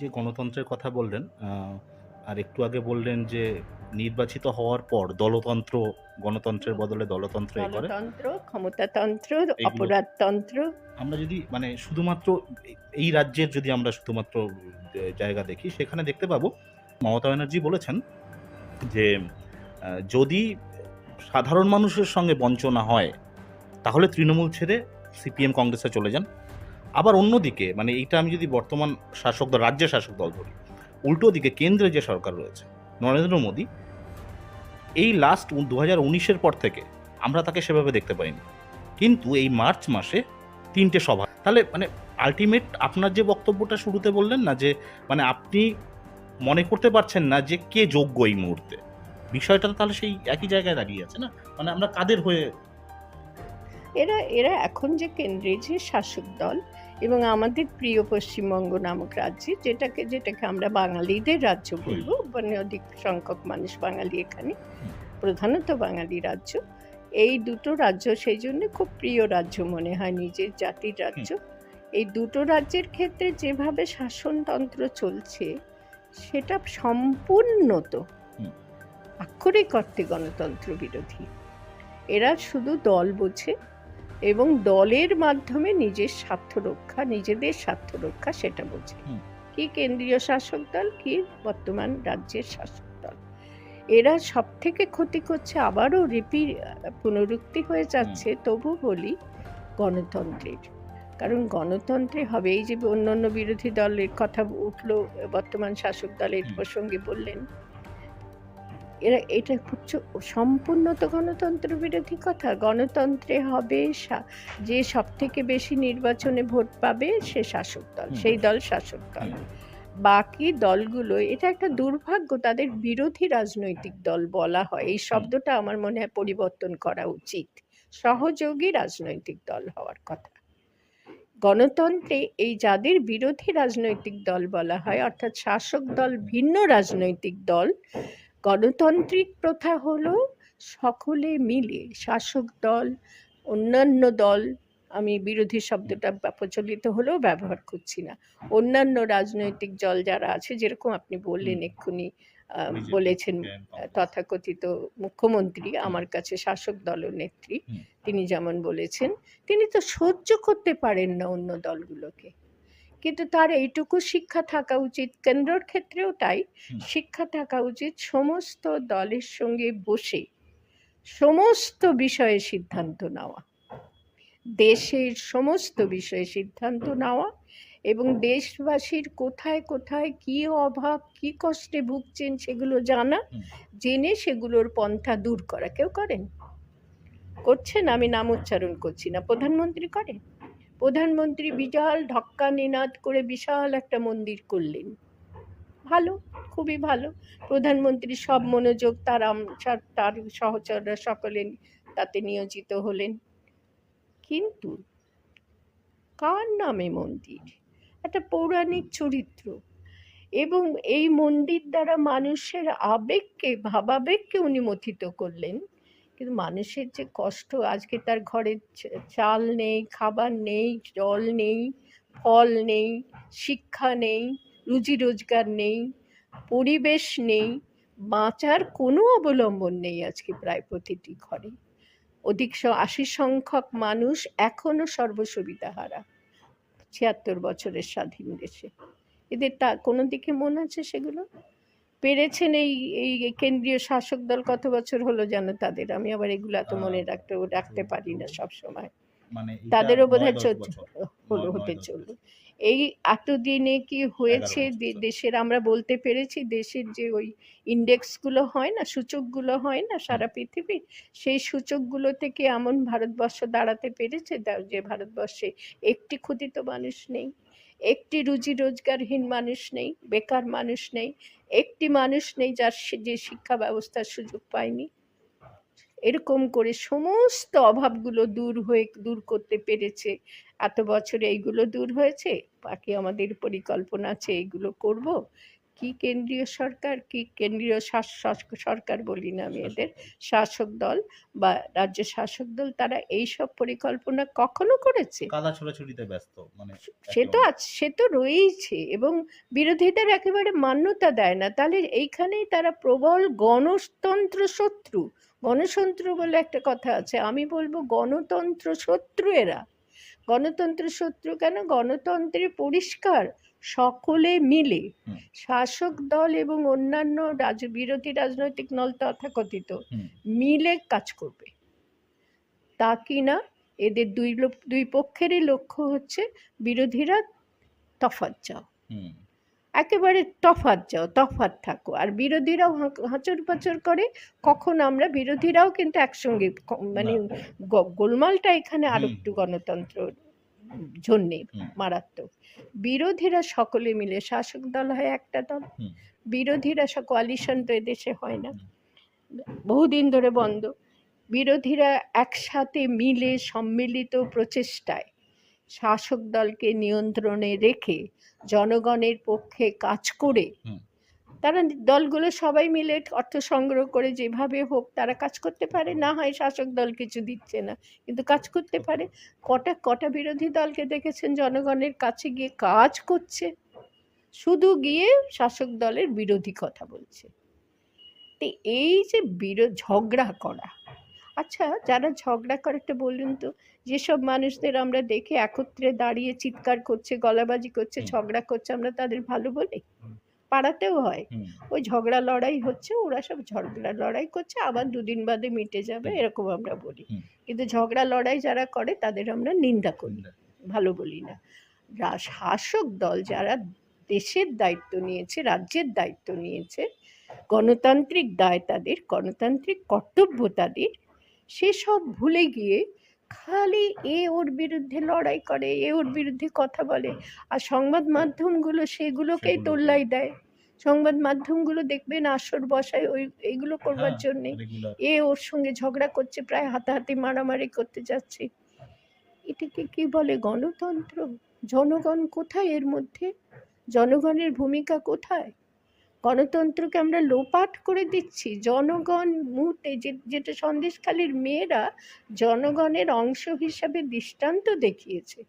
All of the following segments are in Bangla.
যে গণতন্ত্রের কথা বললেন আর একটু আগে বললেন যে নির্বাচিত হওয়ার পর দলতন্ত্র গণতন্ত্রের বদলে দলতন্ত্র এ করে। গণতন্ত্র ক্ষমতাতন্ত্র অপরাধতন্ত্র। আমরা যদি মানে শুধুমাত্র এই রাজ্যের যদি আমরা শুধুমাত্র জায়গা দেখি সেখানে দেখতে পাবো মমতা ব্যানার্জি বলেছেন যে যদি সাধারণ মানুষের সঙ্গে বঞ্চনা হয় তাহলে তৃণমূল ছেড়ে সিপিএম কংগ্রেসে চলে যান। আবার অন্যদিকে মানে এইটা আমি যদি বর্তমান শাসক দল, রাজ্যের শাসক দল ধরি উল্টো দিকে কেন্দ্রে যে সরকার রয়েছে, নরেন্দ্র মোদী, এই লাস্ট দু হাজার উনিশের পর থেকে আমরা তাকে সেভাবে দেখতে পাইনি। কিন্তু এই মার্চ মাসে তিনটে সভা। তাহলে মানে আলটিমেট আপনার যে বক্তব্যটা শুরুতে বললেন না যে মানে আপনি মনে করতে পারছেন না যে কে যোগ্য এই মুহূর্তে। বিষয়টা তাহলে সেই একই জায়গায় দাঁড়িয়ে আছে না? মানে আমরা কাদের হয়ে এরা এরা এখন যে কেন্দ্রে যে শাসক দল এবং আমাদের প্রিয় পশ্চিমবঙ্গ নামক রাজ্যে যেটাকে যেটাকে আমরা বাঙালিদের রাজ্য বলব মানে অধিক সংখ্যক মানুষ বাঙালি এখানে প্রধানত বাঙালি রাজ্য। এই দুটো রাজ্য সেই জন্য খুব প্রিয় রাজ্য মনে হয় নিজের জাতির রাজ্য। এই দুটো রাজ্যের ক্ষেত্রে যেভাবে শাসনতন্ত্র চলছে সেটা সম্পূর্ণত আক্ষরিক অর্থে গণতন্ত্র বিরোধী। এরা শুধু দল বোঝে এবং দলের মাধ্যমে নিজের স্বার্থ রক্ষা নিজেদের স্বার্থ রক্ষা সেটা বোঝে। কি কেন্দ্রীয় শাসক দল কি বর্তমান রাজ্যের শাসক দল। এরা সব থেকে ক্ষতি করছে আবারও রিপি পুনরুক্তি হয়ে যাচ্ছে তবু বলি গণতন্ত্রের। কারণ গণতন্ত্রে হবে এই যে অন্যান্য বিরোধী দলের কথা উঠল বর্তমান শাসক দলের প্রসঙ্গে বললেন এরা এটা হচ্ছে সম্পূর্ণ তো গণতন্ত্র বিরোধী কথা। গণতন্ত্রে হবে যে সব থেকে বেশি নির্বাচনে ভোট পাবে সে শাসক দল সেই দল শাসক দল। বাকি দলগুলো এটা একটা দুর্ভাগ্য তাদের বিরোধী রাজনৈতিক দল বলা হয়। এই শব্দটা আমার মনে হয় পরিবর্তন করা উচিত। সহযোগী রাজনৈতিক দল হওয়ার কথা। গণতন্ত্রে এই যাদের বিরোধী রাজনৈতিক দল বলা হয় অর্থাৎ শাসক দল ভিন্ন রাজনৈতিক দল গণতান্ত্রিক প্রথা হলো সকলে মিলে শাসক দল অন্যান্য দল আমি বিরোধী শব্দটা প্রচলিত হলেও ব্যবহার করছি না। অন্যান্য রাজনৈতিক দল যারা আছে যেরকম আপনি বললেন এক্ষুনি বলেছেন তথাকথিত মুখ্যমন্ত্রী আমার কাছে শাসক দলনেত্রী। তিনি যেমন বলেছেন তিনি তো সহ্য করতে পারেন না অন্য দলগুলোকে। কিন্তু তার এইটুকু শিক্ষা থাকা উচিত। কেন্দ্রর ক্ষেত্রেও তাই। শিক্ষা থাকা উচিত সমস্ত দলের সঙ্গে বসে সমস্ত বিষয়ে সিদ্ধান্ত নেওয়া। দেশের সমস্ত বিষয়ে সিদ্ধান্ত নেওয়া এবং দেশবাসীর কোথায় কোথায় কি অভাব কি কষ্টে ভুগছেন সেগুলো জানা জেনে সেগুলোর পন্থা দূর করা। কেউ করেন? করছেন? আমি নাম উচ্চারণ করছি না। প্রধানমন্ত্রী করেন? প্রধানমন্ত্রী বিশাল ঢক্কা নিনাদ করে বিশাল একটা মন্দির করলেন। ভালো, খুবই ভালো। প্রধানমন্ত্রী সব মনোযোগ তার তার সহচররা সকলে তাতে নিয়োজিত হলেন। কিন্তু কার নামে মন্দির? একটা পৌরাণিক চরিত্র। এবং এই মন্দির দ্বারা মানুষের আবেগকে, ভাবাবেগকে উনি মথিত করলেন। কিন্তু মানুষের যে কষ্ট, আজকে তার ঘরে চাল নেই, খাবার নেই, জল নেই, ফল নেই, শিক্ষা নেই, রুজি রোজগার নেই, পরিবেশ নেই, বাঁচার কোনো অবলম্বন নেই আজকে প্রায় প্রতিটি ঘরে। অধিক আশি সংখ্যক মানুষ এখনও সর্বসুবিধা হারা ছিয়াত্তর বছরের স্বাধীন দেশে। এদের তা কোনো দিকে মন আছে সেগুলো? পেরেছেন এই এই কেন্দ্রীয় শাসক দল কত বছর হলো জানো তাদের? আমি আবার এগুলো এত আহ, মনে রাখতে রাখতে পারি না সব সময় মানে তাদেরও নয় বোধহয় দশ হলো হতে চলল। এই এতদিনে কি হয়েছে। দেশের আমরা বলতে পেরেছি দেশের যে ওই ইন্ডেক্সগুলো হয় না সূচকগুলো হয় না সারা পৃথিবীর সেই সূচকগুলো থেকে এমন ভারতবর্ষ দাঁড়াতে পেরেছে যে ভারতবর্ষে একটি ক্ষুদিত মানুষ নেই একটি রুজি রোজগারহীন মানুষ নেই বেকার মানুষ নেই একটি মানুষ নেই যার যে শিক্ষা ব্যবস্থার সুযোগ পায়নি। এরকম করে সমস্ত অভাবগুলো দূর হয়ে, দূর করতে পেরেছে। এত বছরে এইগুলো দূর হয়েছে? বাকি আমাদের পরিকল্পনা আছে, এইগুলো করব। কি কেন্দ্রীয় সরকার কি কেন্দ্রীয় শাস- শাস- সরকার বলি না আমি এদের শাসক দল। বা রাজ্য শাসক দল তারা এই সব পরিকল্পনা কখনো করেছে? কাদা ছোড়াছুড়িতে ব্যস্ত মানে সে তো আছে সে তো রয়েইছে এবং বিরোধীদের একেবারে মান্যতা দেয় না। তাহলে এইখানেই তারা প্রবল গণতন্ত্র শত্রু। গণতন্ত্র বলে একটা কথা আছে আমি বলব গণতন্ত্র শত্রু এরা। গণতন্ত্র শত্রু কেন? গণতন্ত্রে পরিষ্কার। সকলে মিলে শাসক দল এবং অন্যান্য রাজ বিরোধী রাজনৈতিক দল তথাকথিত মিলে কাজ করবে। তা কি না এদের দুই দুই পক্ষেরই লক্ষ্য হচ্ছে বিরোধীরা তফাৎ যাও একেবারে তফাৎ যাও তফাৎ থাকো। আর বিরোধীরাও হাঁচর পাচর করে কখন আমরা বিরোধীরাও কিন্তু একসঙ্গে মানে। গোলমালটা এখানে আর একটু গণতন্ত্র জন্যে মারাত্মক। বিরোধীরা সকলে মিলে শাসক দল হয় একটা দল বিরোধীরা সব কোয়ালিশন তো এদেশে হয় না। বহুদিন ধরে বন্ধ। বিরোধীরা একসাথে মিলে সম্মিলিত প্রচেষ্টায় শাসক দলকে নিয়ন্ত্রণে রেখে জনগণের পক্ষে কাজ করে। তারা দলগুলো সবাই মিলে অর্থ সংগ্রহ করে যেভাবে হোক তারা কাজ করতে পারে। না হয় শাসক দল কিছু দিচ্ছে না কিন্তু কাজ করতে পারে। কটা কটা বিরোধী দলকে দেখেছেন জনগণের কাছে গিয়ে কাজ করছে। শুধু গিয়ে শাসক দলের বিরোধী কথা বলছে। তো এই যে বিরো ঝগড়া করা। আচ্ছা যারা ঝগড়া করে একটা বলুন তো যেসব মানুষদের আমরা দেখে একত্রে দাঁড়িয়ে চিৎকার করছে গলাবাজি করছে ঝগড়া করছে আমরা তাদের ভালো বলি। পাড়াতেও হয়। ওই ঝগড়া লড়াই হচ্ছে ওরা সব ঝগড়া লড়াই করছে আবার দুদিন বাদে মিটে যাবে এরকম আমরা বলি। কিন্তু ঝগড়া লড়াই যারা করে তাদের আমরা নিন্দা করি। ভালো বলি না। শাসক দল যারা দেশের দায়িত্ব নিয়েছে রাজ্যের দায়িত্ব নিয়েছে গণতান্ত্রিক দায় তাদের গণতান্ত্রিক কর্তব্য তাদের সেসব ভুলে গিয়ে খালি এ ওর বিরুদ্ধে লড়াই করে এ ওর বিরুদ্ধে কথা বলে। আর সংবাদ মাধ্যমগুলো সেগুলোকেই সেগুলোকে। তোল্লাই দেয়। সংবাদ মাধ্যমগুলো দেখবেন আসর বসায় ওই এইগুলো করবার হ্যাঁ, জন্যে এ ওর সঙ্গে ঝগড়া করছে প্রায় হাতাহাতি মারামারি করতে যাচ্ছে। এটাকে কি বলে গণতন্ত্র? জনগণ কোথায় এর মধ্যে? জনগণের ভূমিকা কোথায়? গণতন্ত্রকে আমরা লোপাট করে দিচ্ছি। জনগণ মুহূর্তে যেটা সন্দেশখালীর মেয়েরা জনগণের অংশ হিসাবে দৃষ্টান্ত দেখিয়েছে।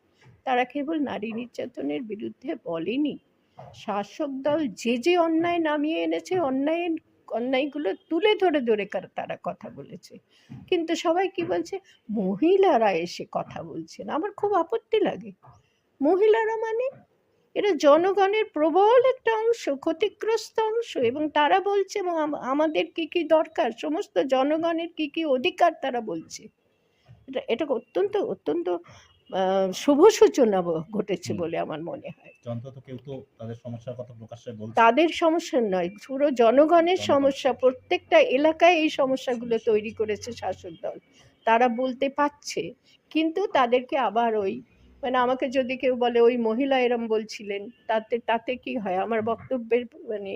তারা কেবল নারী নির্যাতনের বিরুদ্ধে বলেনি। শাসক দল যে যে অন্যায় নামিয়ে এনেছে অন্যায়ের অন্যায়গুলো তুলে ধরে ধরে তারা কথা বলেছে। কিন্তু সবাই কি বলছে? মহিলারা এসে কথা বলছেন। আমার খুব আপত্তি লাগে। মহিলারা মানে? এরা জনগণের প্রবল একটা অংশ ক্ষতিগ্রস্ত অংশ এবং তারা বলছে আমাদের কি কি দরকার সমস্ত জনগণের কি কি অধিকার তারা বলছে। এটা এটা অত্যন্ত অত্যন্ত শুভ সূচনা ঘটেছে বলে আমার মনে হয়। তাদের সমস্যা নয় পুরো জনগণের সমস্যা প্রত্যেকটা এলাকায় এই সমস্যাগুলো তৈরি করেছে শাসক দল। তারা বলতে পারছে কিন্তু তাদেরকে আবার ওই মানে আমাকে যদি কেউ বলে, ওই মহিলা এরম বলছিলেন, তাতে তাতে কি হয়? আমার বক্তব্যের মানে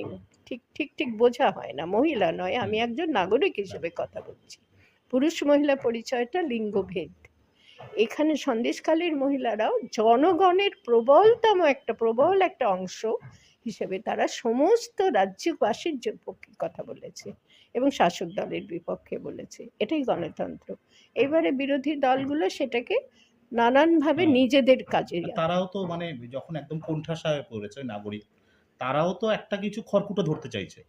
ঠিক ঠিক ঠিক বোঝা হয় না। মহিলা নয়, আমি একজন নাগরিক হিসেবে কথা বলছি। পুরুষ মহিলা পরিচয়টা লিঙ্গভেদ। এখানে সন্দেশকালীর মহিলারাও জনগণের প্রবলতম একটা, প্রবল একটা অংশ হিসেবে তারা সমস্ত রাজ্যবাসীর পক্ষে কথা বলেছে এবং শাসক দলের বিপক্ষে বলেছে। এটাই গণতন্ত্র। এবারে বিরোধী দলগুলো সেটাকে নানানভাবে নিজেদের কাজে তারাও তো মানে যখন একদম কোণঠাসা হয়ে পড়েছে নাগরিক তারাও তো একটা কিছু খড়কুটো ধরতে চাইছে।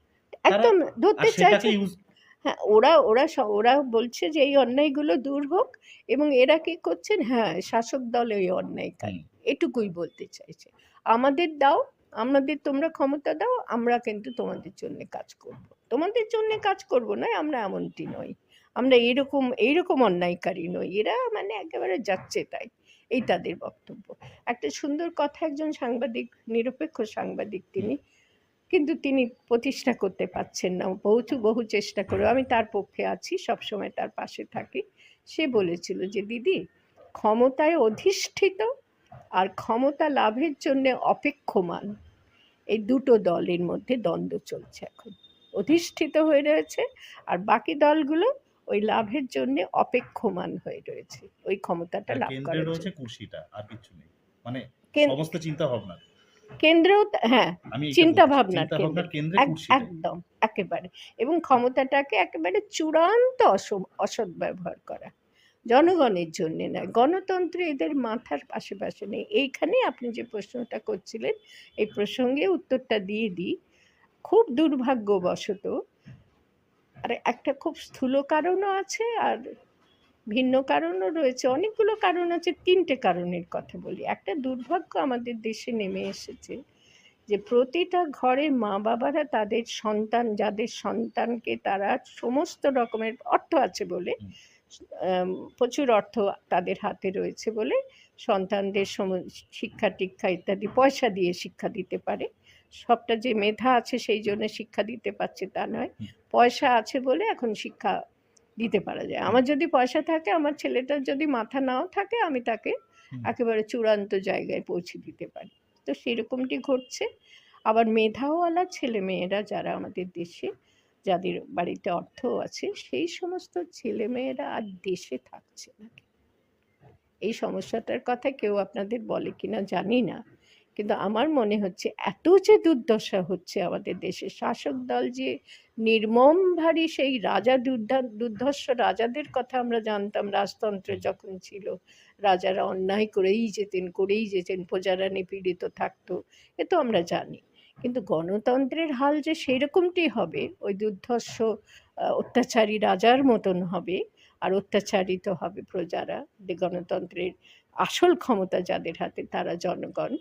একদম ধরতে চাইছে। হ্যাঁ ওরা ওরা ওরা বলছে যে এই অন্যায়গুলো দূর হোক এবং এরা কি করছেন? হ্যাঁ শাসক দল ওই অন্যায়কারী এটুকুই বলতে চাইছে। আমাদের দাও আমাদের তোমরা ক্ষমতা দাও আমরা কিন্তু তোমাদের জন্য কাজ করব। তোমাদের জন্য কাজ করব না আমরা এমনটি নই। আমরা এইরকম এইরকম অন্যায়কারী নই। এরা মানে একেবারে যাচ্ছে তাই। এই তাদের বক্তব্য। একটা সুন্দর কথা একজন সাংবাদিক নিরপেক্ষ সাংবাদিক তিনি কিন্তু তিনি প্রতিষ্ঠা করতে পারছেন না। বহু বহু চেষ্টা করে আমি তার পক্ষে আছি সবসময় তার পাশে থাকি। সে বলেছিল যে দিদি ক্ষমতায় অধিষ্ঠিত আর ক্ষমতা লাভের জন্য অপেক্ষমান। এই দুটো দলের মধ্যে দ্বন্দ্ব চলছে এখন। অধিষ্ঠিত হয়ে রয়েছে আর বাকি দলগুলো ওই লাভের জন্য অপেক্ষমান হয়ে রয়েছে। ওই ক্ষমতাটা লাভ করার রয়েছে। কুর্সিটা আর কিছু নেই। মানে সমস্ত চিন্তা ভাবনা কেন্দ্রেও হ্যাঁ চিন্তা ভাবনার একদম একেবারে। এবং ক্ষমতাটাকে একেবারে চূড়ান্ত অস- অসৎ ব্যবহার করা। জনগণের জন্য নয় গণতন্ত্র এদের মাথার আশেপাশে নেই। এইখানে আপনি যে প্রশ্নটা করছিলেন এই প্রসঙ্গে উত্তরটা দিয়ে দিই। খুব দুর্ভাগ্যবশত আর একটা খুব স্থূল কারণও আছে আর ভিন্ন কারণও রয়েছে। অনেকগুলো কারণ আছে তিনটে কারণের কথা বলি। একটা দুর্ভাগ্য আমাদের দেশে নেমে এসেছে যে প্রতিটা ঘরে মা বাবারা তাদের সন্তান যাদের সন্তানকে তারা সমস্ত রকমের অর্থ আছে বলে প্রচুর অর্থ তাদের হাতে রয়েছে বলে সন্তানদের সম- শিক্ষা টিক্ষা ইত্যাদি পয়সা দিয়ে শিক্ষা দিতে পারে। সবটা যে মেধা আছে সেই জন্য শিক্ষা দিতে পারছে তা নয়। পয়সা আছে বলে এখন শিক্ষা দিতে পারা যায়। আমার যদি পয়সা থাকে আমার ছেলেটার যদি মাথা নাও থাকে আমি তাকে একেবারে চূড়ান্ত জায়গায় পৌঁছে দিতে পারি। তো সেরকমটি ঘটছে। আবার মেধাওয়ালা ছেলে মেয়েরা যারা আমাদের দেশে যাদের বাড়িতে অর্থ আছে সেই সমস্ত ছেলেমেয়েরা আর দেশে থাকছে না। এই সমস্যাটার কথা কেউ আপনাদের বলে কিনা জানি না। কিন্তু আমার মনে হচ্ছে এত যে দুর্দশা হচ্ছে আমাদের দেশে শাসক দল যে নির্মম ভারী সেই রাজা দুর্ধা দুর্ধর্ষ রাজাদের কথা আমরা জানতাম রাজতন্ত্র যখন ছিল রাজারা অন্যায় করেই যেতেন করেই যেতেন প্রজারা নিপীড়িত থাকতো এ তো আমরা জানি। কিন্তু গণতন্ত্রের হাল যে সেরকমটি হবে ওই দুর্ধর্ষ অত্যাচারী রাজার মতন হবে আর অত্যাচারিত হবে প্রজারা যে গণতন্ত্রের আসল ক্ষমতা যাদের হাতে তারা জনগণ।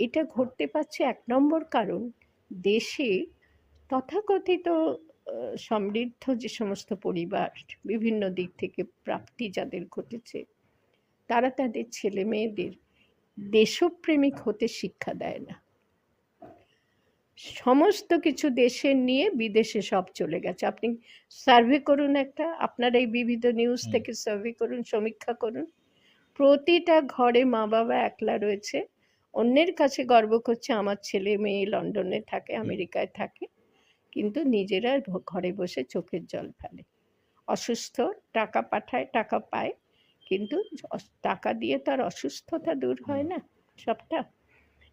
এটা ঘটতে পারছে এক নম্বর কারণ দেশে তথাকথিত সমৃদ্ধ যে সমস্ত পরিবার বিভিন্ন দিক থেকে প্রাপ্তি যাদের ঘটেছে তারা তাদের ছেলে মেয়েদের দেশপ্রেমিক হতে শিক্ষা দেয় না। সমস্ত কিছু দেশের নিয়ে বিদেশে সব চলে গেছে। আপনি সার্ভে করুন একটা আপনার এই বিবিধ নিউজ থেকে সার্ভে করুন সমীক্ষা করুন। প্রতিটা ঘরে মা বাবা একলা রয়েছে। অন্যের কাছে গর্ব করছে আমার ছেলে মেয়ে লন্ডনে থাকে আমেরিকায় থাকে কিন্তু নিজেরা ঘরে বসে চোখের জল ফেলে। অসুস্থ টাকা পাঠায় টাকা পায় কিন্তু টাকা দিয়ে তার অসুস্থতা দূর হয় না সবটা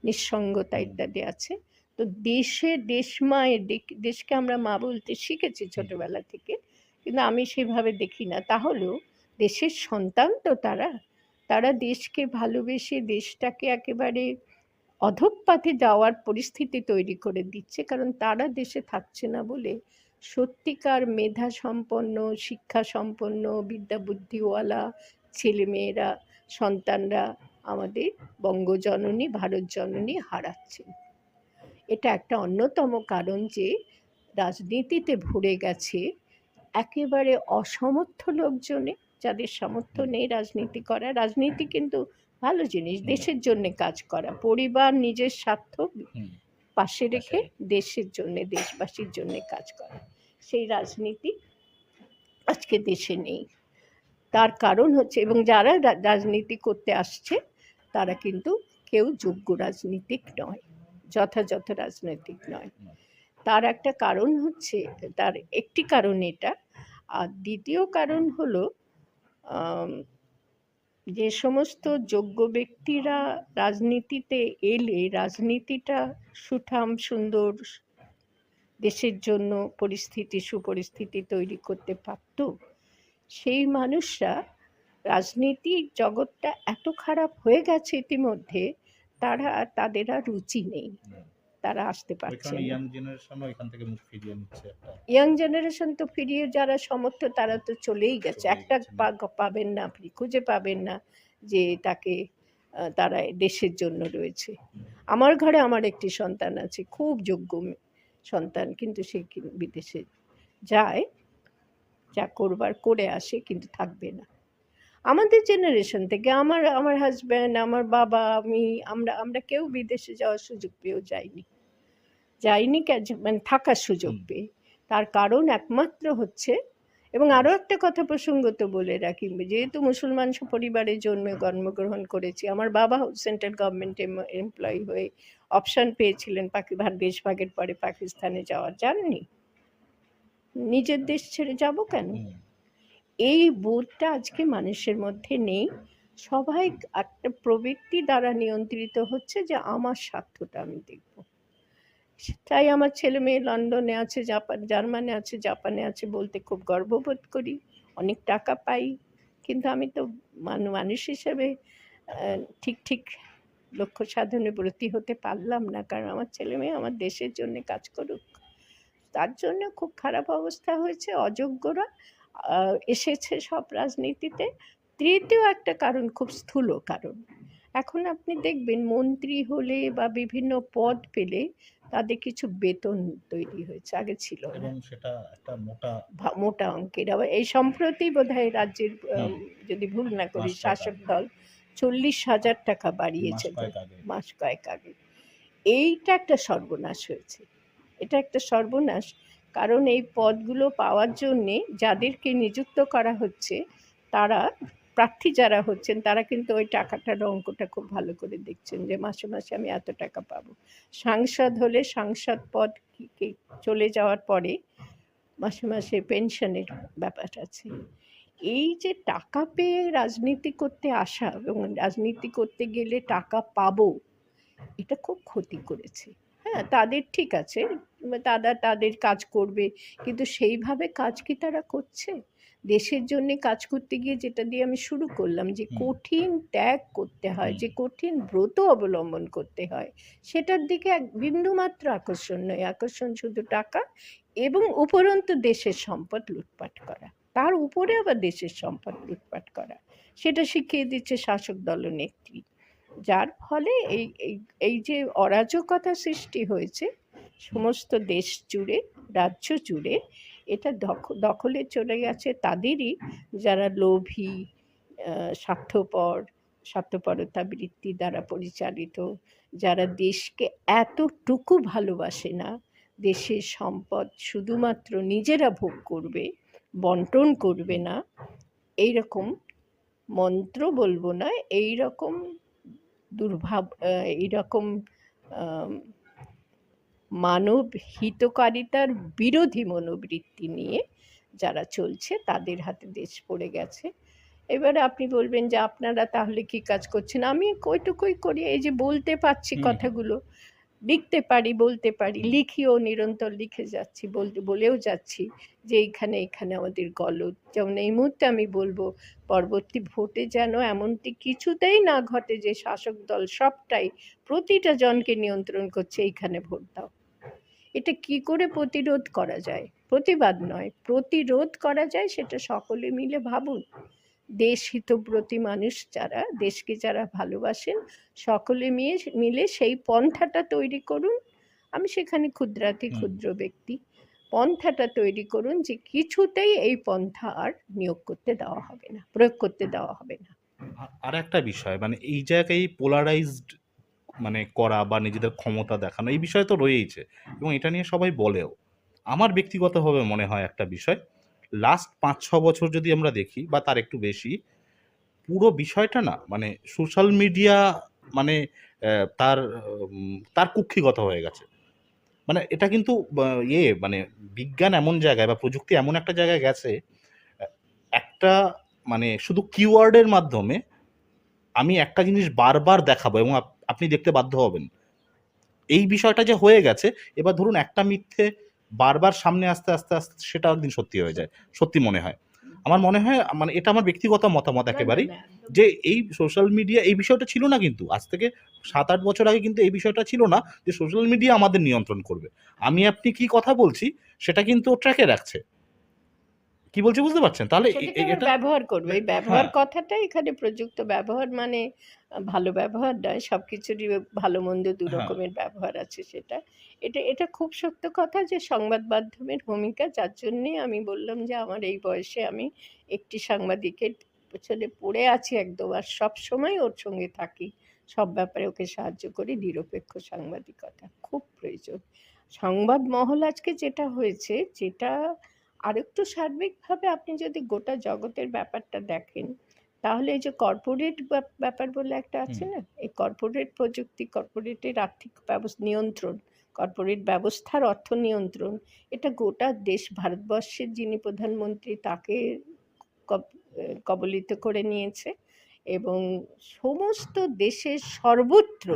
নিঃসঙ্গতা ইত্যাদি আছে। তো দেশে দেশ মায়ের দিক- দেশকে আমরা মা বলতে শিখেছি ছোটবেলা থেকে কিন্তু আমি সেভাবে দেখি না তাহলেও দেশের সন্তান তো তারা তারা দেশকে ভালোবেসে দেশটাকে একেবারে অধঃপাতে যাওয়ার পরিস্থিতি তৈরি করে দিচ্ছে। কারণ তারা দেশে থাকছে না বলে সত্যিকার মেধা সম্পন্ন, শিক্ষা সম্পন্ন, বিদ্যা বুদ্ধিওয়ালা ছেলেমেয়েরা, সন্তানরা আমাদের বঙ্গজননী, ভারত জননী হারাচ্ছে এটা একটা অন্যতম কারণ যে রাজনীতিতে ভরে গেছে একেবারে অসমর্থ লোকজনে যাদের সামর্থ্য নেই রাজনীতি করা। রাজনীতি কিন্তু ভালো জিনিস দেশের জন্য কাজ করা। পরিবার নিজের স্বার্থ পাশে রেখে দেশের জন্য দেশবাসীর জন্য কাজ করা। সেই রাজনীতি আজকে দেশে নেই। তার কারণ হচ্ছে এবং যারা রাজনীতি করতে আসছে তারা কিন্তু কেউ যোগ্য রাজনীতিক নয় যথাযথ রাজনৈতিক নয়। তার একটা কারণ হচ্ছে তার একটি কারণ এটা আর দ্বিতীয় কারণ হলো যে সমস্ত যোগ্য ব্যক্তিরা রাজনীতিতে এলে রাজনীতিটা সুঠাম, সুন্দর দেশের জন্য পরিস্থিতি, সুপরিস্থিতি তৈরি করতে পারত, সেই মানুষরা রাজনীতির জগৎটা এত খারাপ হয়ে গেছে ইতিমধ্যে, তারা, তাদের আর রুচি নেই। তারা আসতে পারছে ইয়াং জেনারেশনও এখান থেকে মুখ ফিরিয়ে নিচ্ছে ইয়াং জেনারেশন তো ফিরিয়ে যারা সমর্থ তারা তো চলেই গেছে। একটা পাবেন না আপনি খুঁজে পাবেন না যে তাকে তারা দেশের জন্য রয়েছে। আমার ঘরে আমার একটি সন্তান আছে খুব যোগ্য সন্তান কিন্তু সে বিদেশে যায় যা করবার করে আসে কিন্তু থাকবে না। আমাদের জেনারেশন থেকে আমার আমার হাজব্যান্ড আমার বাবা আমি আমরা আমরা কেউ বিদেশে যাওয়ার সুযোগ পেয়েও যাইনি। যাইনি মানে থাকার সুযোগ পেয়ে। তার কারণ একমাত্র হচ্ছে এবং আরও একটা কথা প্রসঙ্গত বলে রাখি যেহেতু মুসলমান পরিবারে জন্মে জন্মগ্রহণ করেছি আমার বাবা সেন্ট্রাল গভর্নমেন্ট এমপ্লয়ি হয়ে অপশান পেয়েছিলেন পাকি ভার দেশ ভাগের পরে পাকিস্তানে যাওয়ার। যাননি নিজের দেশ ছেড়ে যাব কেন? এই বোধটা আজকে মানুষের মধ্যে নেই। সবাই একটা প্রবৃত্তি দ্বারা নিয়ন্ত্রিত হচ্ছে যে আমার স্বার্থটা আমি দেখব। তাই আমার ছেলে মেয়ে লন্ডনে আছে জাপান জার্মানে আছে, জাপানে আছে বলতে খুব গর্ববোধ করি। অনেক টাকা পাই, কিন্তু আমি তো মানু- মানুষ হিসেবে ঠিক ঠিক লক্ষ্য সাধনে ব্রতী হতে পারলাম না, কারণ আমার ছেলে মেয়ে আমার দেশের জন্য কাজ করুক। তার জন্য খুব খারাপ অবস্থা হয়েছে, অযোগ্যরা এসেছে সব রাজনীতিতে। তৃতীয় একটা কারণ, খুব স্থূল কারণ। এখন আপনি দেখবেন মন্ত্রী হলে বা বিভিন্ন পদ পেলে তাদের কিছু বেতন তৈরি হয়েছে আগে ছিল সেটা একটা মোটা অঙ্কের। আবার এই সম্প্রতি বোধহয় রাজ্যের যদি ভুল না করি শাসক দল চল্লিশ হাজার টাকা বাড়িয়েছে মাস কয়েক আগে। এইটা একটা সর্বনাশ হয়েছে। এটা একটা সর্বনাশ। কারণ এই পদগুলো পাওয়ার জন্যে যাদেরকে নিযুক্ত করা হচ্ছে তারা প্রার্থী যারা হচ্ছেন, তারা কিন্তু ওই টাকাটার অঙ্কটা খুব ভালো করে দেখছেন যে মাসে মাসে আমি এত টাকা পাবো। সাংসদ হলে সাংসদ পদ চলে যাওয়ার পরে মাসে মাসে পেনশনের ব্যাপার আছে। এই যে টাকা পেয়ে রাজনীতি করতে আসা এবং রাজনীতি করতে গেলে টাকা পাবো, এটা খুব ক্ষতি করেছে। হ্যাঁ তাদের ঠিক আছে, তারা তাদের কাজ করবে, কিন্তু সেইভাবে কাজ কি তারা করছে? দেশের জন্য কাজ করতে গিয়ে যেটা দিয়ে আমি শুরু করলাম যে কঠিন ত্যাগ করতে হয় যে কঠিন ব্রত অবলম্বন করতে হয় সেটার দিকে এক বিন্দুমাত্র আকর্ষণ নয়। আকর্ষণ শুধু টাকা এবং উপরন্তু দেশের সম্পদ লুটপাট করা। তার উপরে আবার দেশের সম্পদ লুটপাট করা। সেটা শিখিয়ে দিচ্ছে শাসক দলনেত্রী যার ফলে এই এই এই যে অরাজকতা সৃষ্টি হয়েছে সমস্ত দেশ জুড়ে রাজ্য জুড়ে এটা দখ- দখলে চলে গেছে তাদেরই যারা লোভী স্বার্থপর স্বার্থপরতা বৃত্তি দ্বারা পরিচালিত যারা দেশকে এতটুকু ভালোবাসে না দেশের সম্পদ শুধুমাত্র নিজেরা ভোগ করবে বন্টন করবে না এইরকম মন্ত্র বলব না এইরকম দুর্ভাব আহ, এইরকম মানব হিতকারিতার বিরোধী মনোবৃত্তি নিয়ে যারা চলছে তাদের হাতে দেশ পড়ে গেছে। এবারে আপনি বলবেন যে আপনারা তাহলে কি কাজ করছেন? আমি কইটুকুই করি এই যে বলতে পারছি কথাগুলো লিখতে পারি বলতে পারি লিখিও নিরন্তর লিখে যাচ্ছি বলতে বলেও যাচ্ছি যে এইখানে এখানে আমাদের গলদ যেমন এই মুহূর্তে আমি বলব পরবর্তী ভোটে যেন এমনটি কিছুতেই না ঘটে যে শাসক দল সবটাই প্রতিটা জনকে নিয়ন্ত্রণ করছে এইখানে ভোট দাও। এটা কি করে প্রতিরোধ করা যায়? প্রতিবাদ নয় প্রতিরোধ করা যায় সেটা সকলে মিলে ভাবুন। দেশ হিতব্রতী মানুষ যারা দেশকে যারা ভালোবাসেন সকলে মিলে মিলে সেই পন্থাটা তৈরি করুন। আমি সেখানে ক্ষুদ্রাতি ক্ষুদ্র ব্যক্তি। পন্থাটা তৈরি করুন যে কিছুতেই এই পন্থা আর নিয়োগ করতে দেওয়া হবে না প্রয়োগ করতে দেওয়া হবে না। আর একটা বিষয় মানে এই জায়গায় পোলারাইজড মানে করা বা নিজেদের ক্ষমতা দেখানো, এই বিষয় তো রয়েইছে এবং এটা নিয়ে সবাই বলেও। আমার ব্যক্তিগতভাবে মনে হয় একটা বিষয় লাস্ট পাঁচ ছ বছর যদি আমরা দেখি বা তার একটু বেশি, পুরো বিষয়টা না মানে সোশ্যাল মিডিয়া মানে তার তার কুক্ষিগত হয়ে গেছে। মানে এটা কিন্তু ইয়ে মানে বিজ্ঞান এমন জায়গায় বা প্রযুক্তি এমন একটা জায়গায় গেছে একটা মানে শুধু কিওয়ার্ডের মাধ্যমে আমি একটা জিনিস বারবার দেখাবো এবং আপনি দেখতে বাধ্য হবেন। এই বিষয়টা যে হয়ে গেছে এবার ধরুন একটা মিথ্যে বারবার সামনে আসতে আসতে আসতে সেটা একদিন সত্যি হয়ে যায় সত্যি মনে হয়। আমার মনে হয় মানে এটা আমার ব্যক্তিগত মতামত একেবারেই যে এই সোশ্যাল মিডিয়া এই বিষয়টা ছিল না কিন্তু আজ থেকে সাত আট বছর আগে কিন্তু এই বিষয়টা ছিল না যে সোশ্যাল মিডিয়া আমাদের নিয়ন্ত্রণ করবে। আমি আপনি কি কথা বলছি সেটা কিন্তু ট্র্যাকে রাখছে। কি বলছি বুঝতে পারছেন? তাহলে এটা ব্যবহার করবে। এই ব্যবহার হ্যাঁ। কথাটা এখানে প্রযুক্ত ব্যবহার মানে ভালো ব্যবহার নয় সব কিছুরই ভালো মন্দ দু হ্যাঁ। রকমের ব্যবহার আছে সেটা। এটা এটা খুব সত্য কথা যে সংবাদ মাধ্যমের ভূমিকা যার জন্যে আমি বললাম যে আমার এই বয়সে আমি একটি সাংবাদিকের পেছনে পড়ে আছি একদম আর সব সময় ওর সঙ্গে থাকি। সব ব্যাপারে ওকে সাহায্য করি নিরপেক্ষ সাংবাদিকতা। খুব প্রয়োজন। সংবাদ মহল আজকে যেটা হয়েছে যেটা আরেকটু সার্বিকভাবে আপনি যদি গোটা জগতের ব্যাপারটা দেখেন তাহলে এই যে কর্পোরেট ব্যাপার বলে একটা আছে না? এই কর্পোরেট প্রযুক্তি কর্পোরেটের আর্থিক ব্যবস্থা নিয়ন্ত্রণ কর্পোরেট ব্যবস্থার অর্থ নিয়ন্ত্রণ এটা গোটা দেশ ভারতবর্ষের যিনি প্রধানমন্ত্রী তাকে কবলিত করে নিয়েছে এবং সমস্ত দেশের সর্বত্র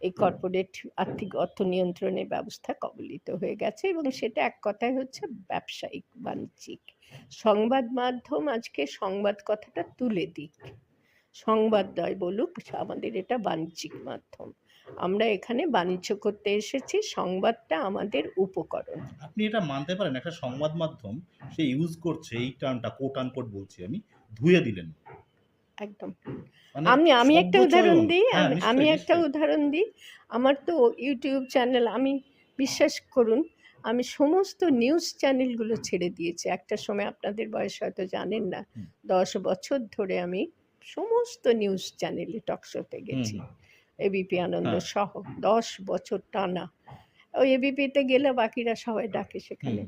এই কর্পোরেট আর্থিক অর্থ নিয়ন্ত্রণের ব্যবস্থা কবলিত হয়ে গেছে এবং সেটা এক কথায় হচ্ছে ব্যবসায়িক বাণিজ্যিক। সংবাদ মাধ্যম আজকে সংবাদ কথাটা তুলে দিক। সংবাদ নয় বলুক আমাদের এটা বাণিজ্যিক মাধ্যম। আমরা এখানে বাণিজ্য করতে এসেছি সংবাদটা আমাদের উপকরণ। আপনি এটা মানতে পারেন একটা সংবাদ মাধ্যম সে ইউজ করছে এই টার্মটা কোট আনকোট বলছি আমি ধুয়ে দিলেন। একদম। মানে আমি আমি একটা উদাহরণ দিই হ্যাঁ, আমি- একটা উদাহরণ দিই। আমার তো ইউটিউব চ্যানেল আমি বিশ্বাস করুন আমি সমস্ত নিউজ চ্যানেলগুলো ছেড়ে দিয়েছি। একটা সময় আপনাদের বয়স হয়তো জানেন না দশ বছর ধরে আমি সমস্ত নিউজ চ্যানেলে টকশোতে গেছি। এবিপি আনন্দ হ্যাঁ। সহ দশ বছর টানা। ওই এবিপিতে গেলে বাকিরা সবাই ডাকে সেখানে।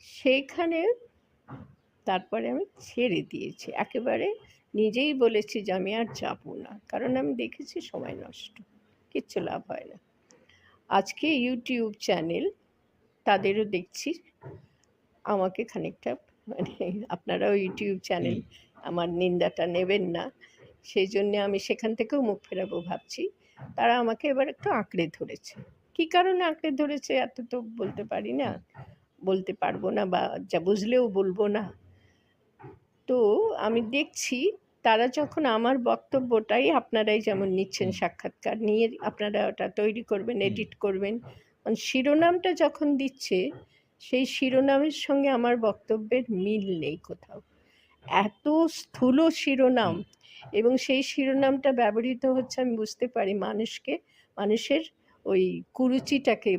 সেইখানে তারপরে আমি ছেড়ে দিয়েছি। একেবারে নিজেই বলেছি যে আমি আর যাব না। কারণ আমি দেখেছি সময় নষ্ট কিচ্ছু লাভ হয় না। আজকে ইউটিউব চ্যানেল তাদেরও দেখছি। আমাকে খানিকটা মানে আপনারাও ইউটিউব চ্যানেল আমার নিন্দাটা নেবেন না। সেই জন্যে আমি সেখান থেকেও মুখ ফেরাবো ভাবছি। তারা আমাকে এবার একটু আঁকড়ে ধরেছে। কী কারণে আঁকড়ে ধরেছে এত তো বলতে পারি না। বলতে পারব না বা যা বুঝলেও বলব না। তো আমি দেখছি তারা যখন আমার বক্তব্যটাই আপনারাই যেমন নিচ্ছেন সাক্ষাৎকার নিয়ে আপনারা ওটা তৈরি করবেন এডিট করবেন। কারণ শিরোনামটা যখন দিচ্ছে সেই শিরোনামের সঙ্গে আমার বক্তব্যের মিল নেই কোথাও। এত স্থূল শিরোনাম এবং সেই শিরোনামটা ব্যবহৃত হচ্ছে আমি বুঝতে পারি মানুষকে মানুষের ওই কুরুচিটাকে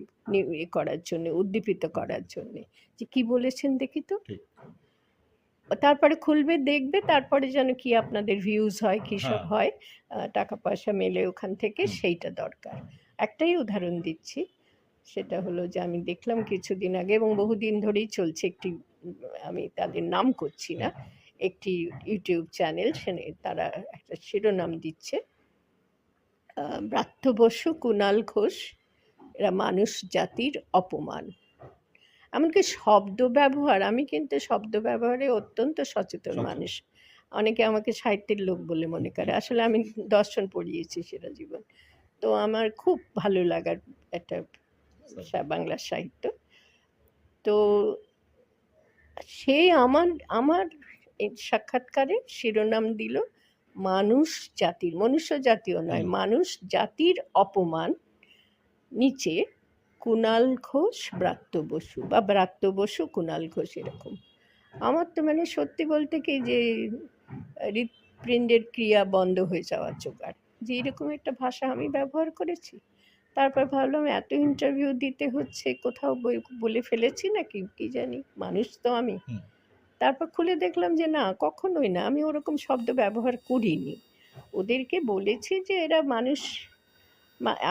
করার জন্য উদ্দীপিত করার জন্যে। যে কি বলেছেন দেখি তো। তারপরে খুলবে দেখবে তারপরে যেন কি আপনাদের ভিউজ হয় কী সব হ্যাঁ। হয় টাকা পয়সা মেলে ওখান থেকে সেইটা দরকার। একটাই উদাহরণ দিচ্ছি সেটা হলো যে আমি দেখলাম কিছুদিন আগে এবং বহুদিন ধরেই চলছে একটি আমি তাদের নাম করছি না একটি ইউটিউব চ্যানেল সেখানে তারা একটা শিরোনাম দিচ্ছে ব্রাত্য বসু কুণাল ঘোষ এরা মানুষ জাতির অপমান। এমনকি শব্দ ব্যবহার আমি কিন্তু শব্দ ব্যবহারে অত্যন্ত সচেতন। মানুষ। অনেকে আমাকে সাহিত্যের লোক বলে মনে করে। আসলে আমি দর্শন পড়িয়েছি সেরা জীবন তো আমার খুব ভালো লাগার একটা সা- বাংলা সাহিত্য। তো সে আমার আমার সাক্ষাৎকারে শিরোনাম দিল মানুষ জাতির মনুষ্য জাতীয় নয় মানুষ জাতির অপমান নিচে কুণাল ঘোষ ব্রাত্য বসু। বা ব্রাত্য বসু কুণাল ঘোষ এরকম। আমার তো মানে সত্যি বলতে কি যে হৃৎপিণ্ডের ক্রিয়া বন্ধ হয়ে যাওয়ার জোগাড়। যে এরকম একটা ভাষা আমি ব্যবহার করেছি। তারপর ভাবলাম এত ইন্টারভিউ দিতে হচ্ছে কোথাও বই- বলে ফেলেছি নাকি? কি জানি? মানুষ তো আমি। তারপর খুলে দেখলাম যে না কখনোই না। আমি ওরকম শব্দ ব্যবহার করিনি। ওদেরকে বলেছি যে এরা মানুষ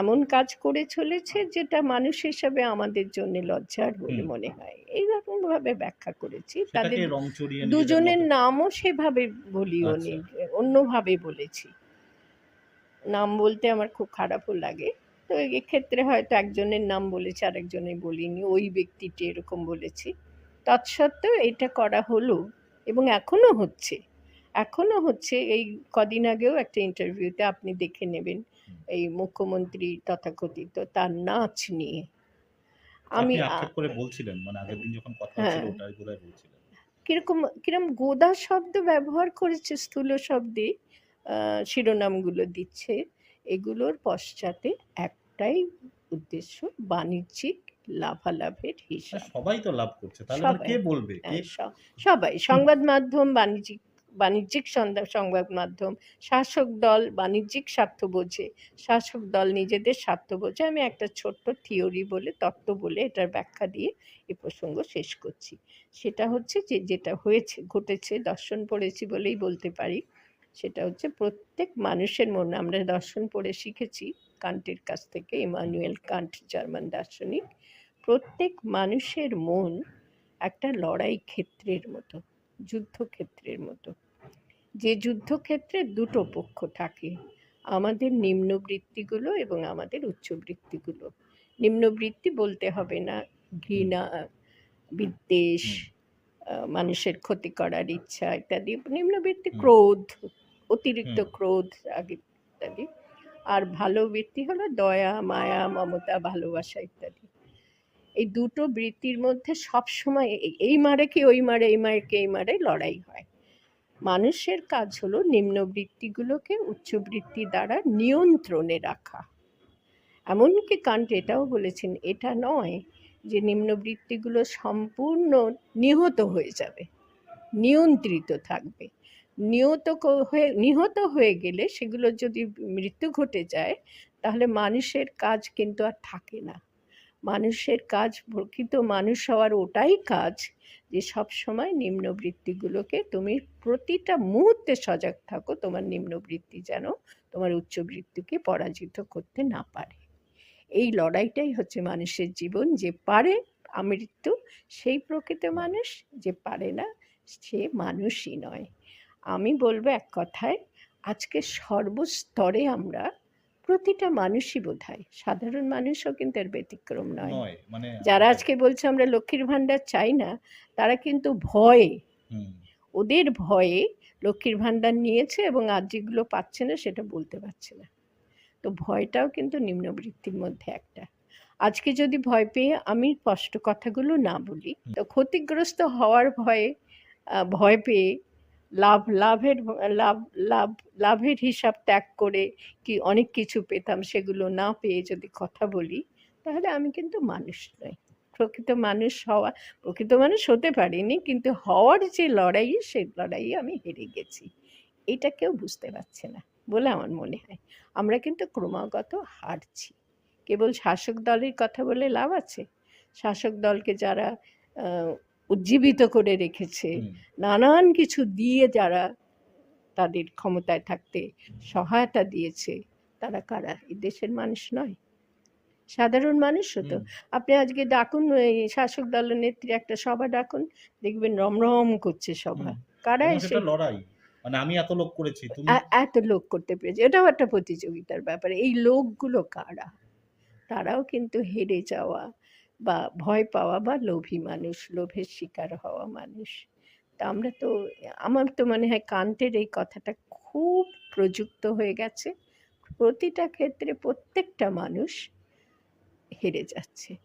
এমন কাজ করে চলেছে যেটা মানুষ হিসাবে আমাদের জন্য লজ্জার বলে মনে হয়। এইরকম ভাবে ব্যাখ্যা করেছি। তাদের দুজনের নামও সেভাবে বলিও নি অন্যভাবে বলেছি। নাম বলতে আমার খুব খারাপও লাগে। তো এক্ষেত্রে হয়তো একজনের নাম বলেছি আরেকজনের বলিনি। ওই ব্যক্তিটি এরকম বলেছি। তৎসত্ত্বেও এটা করা হলো এবং এখনও হচ্ছে। এখনও হচ্ছে। এই কদিন আগেও একটা ইন্টারভিউতে আপনি দেখে নেবেন। এই মুখ্যমন্ত্রী তথাকথিত তার নাচ নিয়ে। আমি করে বলছিলেন মানে আগের দিন যখন কথা হ্যাঁ। হচ্ছিল ওটাই বোধহয় বলছিলেন। কীরকম কিরম গোদা শব্দ ব্যবহার করেছে স্থূল শব্দে শিরোনামগুলো দিচ্ছে। এগুলোর পশ্চাতে একটাই উদ্দেশ্য বাণিজ্যিক লাভালাভের আর হিসাব। সবাই তো লাভ করছে তাহলে মানে কে বলবে? হ্যাঁ, সবাই। সংবাদ মাধ্যম বাণিজ্যিক বাণিজ্যিক সংবাদ মাধ্যম, শাসক দল বাণিজ্যিক স্বার্থ বোঝে, শাসক দল নিজেদের স্বার্থ বোঝে। আমি একটা ছোট্ট থিওরি বলে, তত্ত্ব বলে এটার ব্যাখ্যা দিয়ে এ প্রসঙ্গ শেষ করছি। সেটা হচ্ছে যে, যেটা হয়েছে, ঘটেছে, দর্শন পড়েছি বলেই বলতে পারি। সেটা হচ্ছে প্রত্যেক মানুষের মন আমরা দর্শন পড়ে শিখেছি, কান্টের কাছ থেকে, ইমানুয়েল কান্ট, জার্মান দার্শনিক। প্রত্যেক মানুষের মন একটা লড়াই ক্ষেত্রের মতো, যুদ্ধক্ষেত্রের মতো। যে যুদ্ধক্ষেত্রে দুটো পক্ষ থাকে আমাদের নিম্নবৃত্তিগুলো এবং আমাদের উচ্চবৃত্তিগুলো। নিম্নবৃত্তি বলতে হবে না ঘৃণা বিদ্বেষ মানুষের ক্ষতি করার ইচ্ছা ইত্যাদি। নিম্নবৃত্তি ক্রোধ অতিরিক্ত ক্রোধ ইত্যাদি। আর ভালো বৃত্তি হলো দয়া মায়া মমতা ভালোবাসা ইত্যাদি। এই দুটো বৃত্তির মধ্যে সবসময় এই মারে কি ওই মারে এই মারে কি এই মারে লড়াই হয়। মানুষের কাজ হলো নিম্নবৃত্তিগুলোকে উচ্চবৃত্তি দ্বারা নিয়ন্ত্রণে রাখা। এমনকি কান্ট এটাও বলেছেন, এটা নয় যে নিম্নবৃত্তিগুলো সম্পূর্ণ নিহত হয়ে যাবে, নিয়ন্ত্রিত থাকবে। নিহত হয়ে নিহত হয়ে গেলে সেগুলো যদি মৃত্যু ঘটে যায়, তাহলে মানুষের কাজ কিন্তু আর থাকে না। মানুষের কাজ, প্রকৃত মানুষ হওয়ার ওটাই কাজ যে সব সময় নিম্নবৃত্তিগুলোকে তুমি প্রতিটা মুহূর্তে সজাগ থাকো, তোমার নিম্নবৃত্তি যেন তোমার উচ্চবৃত্তিকে পরাজিত করতে না পারে। এই লড়াইটাই হচ্ছে মানুষের জীবন। যে পারে আমৃত্যু, সেই প্রকৃত মানুষ, যে পারে না, সে মানুষই নয়। আমি বলব এক কথায়, আজকে সর্বস্তরে আমরা প্রতিটা মানুষই বোধ হয় সাধারণ মানুষও কিন্তু এর ব্যতিক্রম নয়। মানে যারা আজকে বলছে আমরা লক্ষ্মীর ভাণ্ডার চাই না তারা কিন্তু ভয়ে ওদের ভয়ে লক্ষ্মীর ভাণ্ডার নিয়েছে এবং আর যেগুলো পাচ্ছে না সেটা বলতে পারছে না। তো ভয়টাও কিন্তু নিম্নবৃত্তির মধ্যে একটা। আজকে যদি ভয় পেয়ে আমি স্পষ্ট কথাগুলো না বলি তো ক্ষতিগ্রস্ত হওয়ার ভয়ে ভয় পেয়ে লাভ, লাভের, লাভ লাভ, লাভের হিসাব ত্যাগ করে কি অনেক কিছু পেতাম সেগুলো না পেয়ে যদি কথা বলি, তাহলে আমি কিন্তু মানুষ নই। প্রকৃত মানুষ হওয়া, প্রকৃত মানুষ হতে পারিনি, কিন্তু হওয়ার যে লড়াই সেই লড়াইয়ে আমি হেরে গেছি। এটা কেউ বুঝতে পারছে না বলে আমার মনে হয়। আমরা কিন্তু ক্রমাগত হারছি। কেবল শাসক দলের কথা বলে লাভ আছে? শাসক দলকে যারা উজ্জীবিত করে রেখেছে। নানান কিছু দিয়ে যারা তাদের ক্ষমতায় থাকতে সহায়তা দিয়েছে তারা কারা? এই দেশের মানুষ নয়। সাধারণ মানুষ হতো হুম, আপনি আজকে ডাকুন এই শাসক দলের নেত্রী একটা সভা ডাকুন দেখবেন রমরম করছে সভা। কারা এসে লড়াই। মানে আমি এত লোক করেছি তুমি এত লোক করতে পেরেছি। এটাও একটা প্রতিযোগিতার ব্যাপার। এই লোকগুলো কারা? তারাও কিন্তু হেরে যাওয়া বা ভয় পাওয়া বা লোভী মানুষ, লোভের শিকার হওয়া মানুষ। তা আমরা তো, আমার তো মনে হয় কান্তের এই কথাটা খুব প্রযুক্ত হয়ে গেছে। প্রতিটা ক্ষেত্রে প্রত্যেকটা মানুষ হেরে যাচ্ছে।